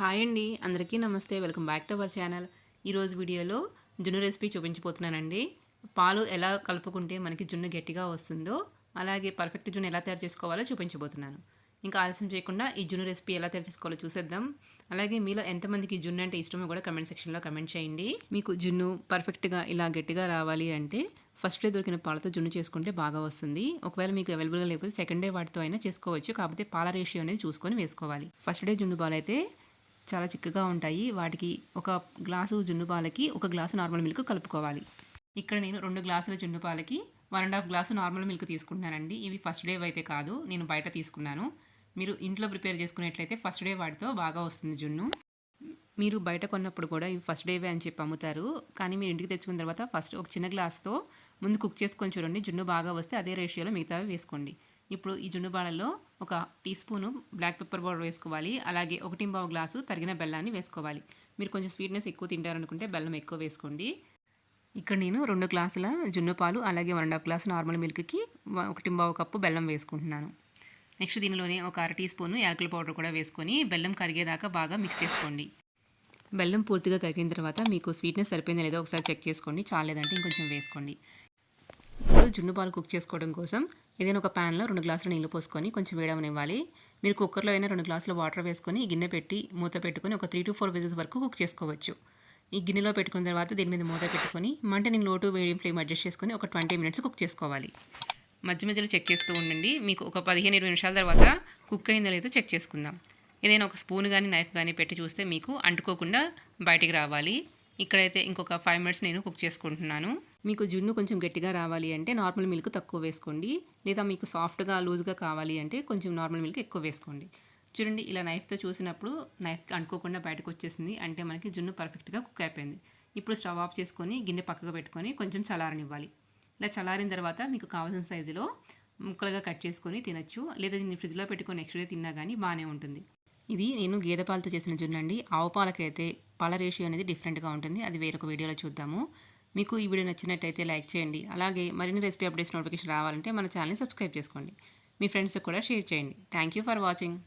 Hi అండి అందరికీ నమస్తే. Welcome back to our channel. ఈరోజు వీడియోలో జున్ను రెసిపీ చూపించబోతున్నానండి. పాలు ఎలా కలుపుకుంటే మనకి జున్ను గట్టిగా వస్తుందో అలాగే పర్ఫెక్ట్ జున్ను ఎలా తయారు చేసుకోవాలో చూపించబోతున్నాను. ఇంకా ఆలస్యం చేయకుండా ఈ జున్ను రెసిపీ ఎలా తయారు చేసుకోవాలో చూసేద్దాం. అలాగే మీలో ఎంతమందికి జున్ను అంటే ఇష్టమో కూడా కమెంట్ సెక్షన్లో కమెంట్ చేయండి. మీకు జున్ను పర్ఫెక్ట్గా ఇలా గట్టిగా రావాలి అంటే ఫస్ట్ డే దొరికిన పాలతో జున్ను చేసుకుంటే బాగా వస్తుంది. ఒకవేళ మీకు అవైలబుల్గా లేకపోతే సెకండ్ డే వాటితో అయినా చేసుకోవచ్చు. కాకపోతే పాల రేషియో అనేది చూసుకొని వేసుకోవాలి. ఫస్ట్ డే జున్ను పాలు అయితే చాలా చిక్కగా ఉంటాయి. వాటికి ఒక గ్లాసు జున్ను పాలకి ఒక గ్లాసు నార్మల్ మిల్క్ కలుపుకోవాలి. ఇక్కడ నేను రెండు గ్లాసుల జున్ను పాలకి one and half glass normal milk తీసుకుంటున్నానండి. ఇవి ఫస్ట్ డే అయితే కాదు నేను బయట తీసుకున్నాను. మీరు ఇంట్లో ప్రిపేర్ చేసుకునేట్లయితే ఫస్ట్ డే వాటితో బాగా వస్తుంది జున్ను. మీరు బయట కొన్నప్పుడు కూడా ఇవి ఫస్ట్ డేవే అని చెప్పి అమ్ముతారు. కానీ మీరు ఇంటికి తెచ్చుకున్న తర్వాత ఫస్ట్ ఒక చిన్న గ్లాస్తో ముందు కుక్ చేసుకొని చూడండి జున్ను బాగా వస్తే అదే రేషియోలో మిగతావి వేసుకోండి. ఇప్పుడు ఈ జున్ను ఒక teaspoon black pepper powder వేసుకోవాలి. అలాగే ఒకటి పావు గ్లాసు తరిగిన బెల్లాన్ని వేసుకోవాలి. మీరు కొంచెం స్వీట్నెస్ ఎక్కువ తింటారనుకుంటే బెల్లం ఎక్కువ వేసుకోండి. ఇక్కడ నేను రెండు గ్లాసుల జున్ను పాలు అలాగే one and half glass normal మిల్క్కి ఒక పావు కప్పు బెల్లం వేసుకుంటున్నాను. నెక్స్ట్ దీనిలోనే ఒక అర టీ స్పూను యాలకుల పౌడర్ కూడా వేసుకొని బెల్లం కరిగేదాకా బాగా మిక్స్ చేసుకోండి. బెల్లం పూర్తిగా కరిగిన తర్వాత మీకు స్వీట్నెస్ సరిపోయిందో లేదో ఒకసారి చెక్ చేసుకోండి. చాలేదంటే ఇంకొంచెం వేసుకోండి. ఇప్పుడు జున్ను పాలు కుక్ చేసుకోవడం కోసం ఏదైనా ఒక ప్యాన్లో రెండు గ్లాసులు నీళ్ళు పోసుకొని కొంచెం వేడవనివ్వాలి మీరు కుక్కర్లో అయినా రెండు గ్లాసులు వాటర్ వేసుకొని గిన్నె పెట్టి మూత పెట్టుకొని ఒక త్రీ టు ఫోర్ విజిల్స్ వరకు కుక్ చేసుకోవచ్చు. ఈ గిన్నెలో పెట్టుకున్న తర్వాత దీని మీద మూత పెట్టుకొని మంట నేను లోటు వేడి ఫ్లేమ్ అడ్జస్ట్ చేసుకొని ఒక ట్వంటీ మినిట్స్ కుక్ చేసుకోవాలి. మధ్య మధ్యలో చెక్ చేస్తూ ఉండండి. మీకు ఒక పదిహేను ఇరవై నిమిషాల తర్వాత కుక్ అయిందో లేదో చెక్ చేసుకుందాం. ఏదైనా ఒక స్పూన్ కానీ నైఫ్ కానీ పెట్టి చూస్తే మీకు అంటుకోకుండా బయటికి రావాలి. ఇక్కడైతే ఇంకొక ఫైవ్ మినిట్స్ నేను కుక్ చేసుకుంటున్నాను. మీకు జున్ను కొంచెం గట్టిగా రావాలి అంటే నార్మల్ మిల్క్ తక్కువ వేసుకోండి. లేదా మీకు సాఫ్ట్గా లూజ్గా కావాలి అంటే కొంచెం నార్మల్ మిల్క్ ఎక్కువ వేసుకోండి. చూడండి ఇలా నైఫ్తో చూసినప్పుడు నైఫ్కి అనుకోకుండా బయటకు వచ్చేసింది అంటే మనకి జున్ను పర్ఫెక్ట్గా కుక్ అయిపోయింది. ఇప్పుడు స్టవ్ ఆఫ్ చేసుకొని గిన్నె పక్కకు పెట్టుకొని కొంచెం చలారనివ్వాలి ఇలా చలారిన తర్వాత మీకు కావాల్సిన సైజులో ముక్కలుగా కట్ చేసుకొని తినచ్చు. లేదా దీన్ని ఫ్రిడ్జ్లో పెట్టుకొని నెక్స్ట్ డే తిన్నా కానీ బాగానే ఉంటుంది. ఇది నేను గేదె పాలతో చేసిన జున్ను అండి. ఆవు పాలకైతే పాల రేషియో అనేది డిఫరెంట్గా ఉంటుంది. అది వేరొక వీడియోలో చూద్దాము. మీకు ఈ వీడియో నచ్చినట్టయితే లైక్ చేయండి. అలాగే మరిన్ని రెసిపీ అప్డేట్స్ నోటిఫికేషన్ రావాలంటే మన ఛానల్ని సబ్స్క్రైబ్ చేసుకోండి. మీ ఫ్రెండ్స్కి కూడా షేర్ చేయండి. Thank you for watching.